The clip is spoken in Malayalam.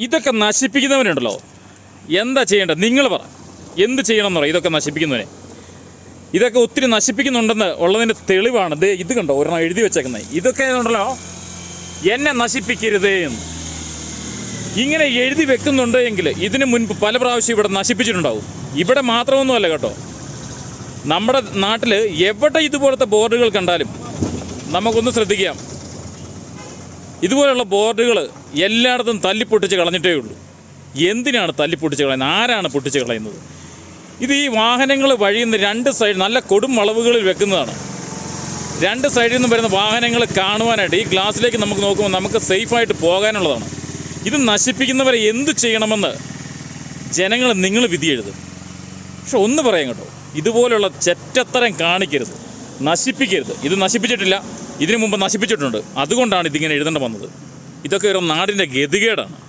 ഇതൊക്കെ നശിപ്പിക്കുന്നവനുണ്ടല്ലോ. എന്താ ചെയ്യേണ്ടത്? നിങ്ങൾ പറ. എന്ത് ചെയ്യണം എന്ന് പറ. ഇതൊക്കെ നശിപ്പിക്കുന്നവനെ. ഇതൊക്കെ ഒത്തിരി നശിപ്പിക്കുന്നുണ്ടെന്ന് ഉള്ളതിന്റെ തെളിവാണ്. ദേ ഇത് കണ്ടോ? ഒരെണ്ണം എഴുതി വെച്ചേക്കുന്നത്. ഇതൊക്കെ ഉണ്ടല്ലോ. എന്നെ നശിപ്പിക്കരുതേ എന്ന്. ഇങ്ങനെ എഴുതി വെക്കുന്നുണ്ട് എങ്കിൽ ഇതിനു മുൻപ് പല പ്രാവശ്യം ഇവിടെ നശിപ്പിച്ചിട്ടുണ്ടാവും. ഇവിടെ മാത്രമൊന്നുമല്ല കേട്ടോ. നമ്മുടെ നാട്ടിൽ എവിടെ ഇതുപോലത്തെ ബോർഡുകൾ കണ്ടാലും നമുക്കൊന്ന് ശ്രദ്ധിക്കാം. ഇതുപോലുള്ള ബോർഡുകൾ എല്ലായിടത്തും തല്ലിപ്പൊട്ടിച്ച് കളഞ്ഞിട്ടേ ഉള്ളൂ. എന്തിനാണ് തല്ലിപ്പൊട്ടിച്ച് കളയുന്നത്? ആരാണ് പൊട്ടിച്ച് കളയുന്നത്? ഇത് ഈ വാഹനങ്ങൾ വഴിയുന്ന രണ്ട് സൈഡ് നല്ല കൊടും വളവുകളിൽ വെക്കുന്നതാണ്. രണ്ട് സൈഡിൽ നിന്ന് വരുന്ന വാഹനങ്ങൾ കാണുവാനായിട്ട് ഈ ഗ്ലാസ്സിലേക്ക് നമുക്ക് നോക്കുമ്പോൾ നമുക്ക് സേഫായിട്ട് പോകാനുള്ളതാണ്. ഇത് നശിപ്പിക്കുന്നവരെ എന്ത് ചെയ്യണമെന്ന് ജനങ്ങൾ നിങ്ങൾ വിധി എഴുതും പക്ഷെ ഒന്ന് പറയാം കേട്ടോ. ഇതുപോലുള്ള ചെറ്റത്തരം കാണിക്കരുത്. നശിപ്പിക്കരുത്. ഇത് നശിപ്പിച്ചിട്ടില്ല. ഇതിനു മുമ്പ് നശിപ്പിച്ചിട്ടുണ്ട്. അതുകൊണ്ടാണ് ഇതിങ്ങനെ എഴുതേണ്ട വന്നത്. ഇതൊക്കെ ഒരു നാടിന്റെ ഗതികേടാണ്.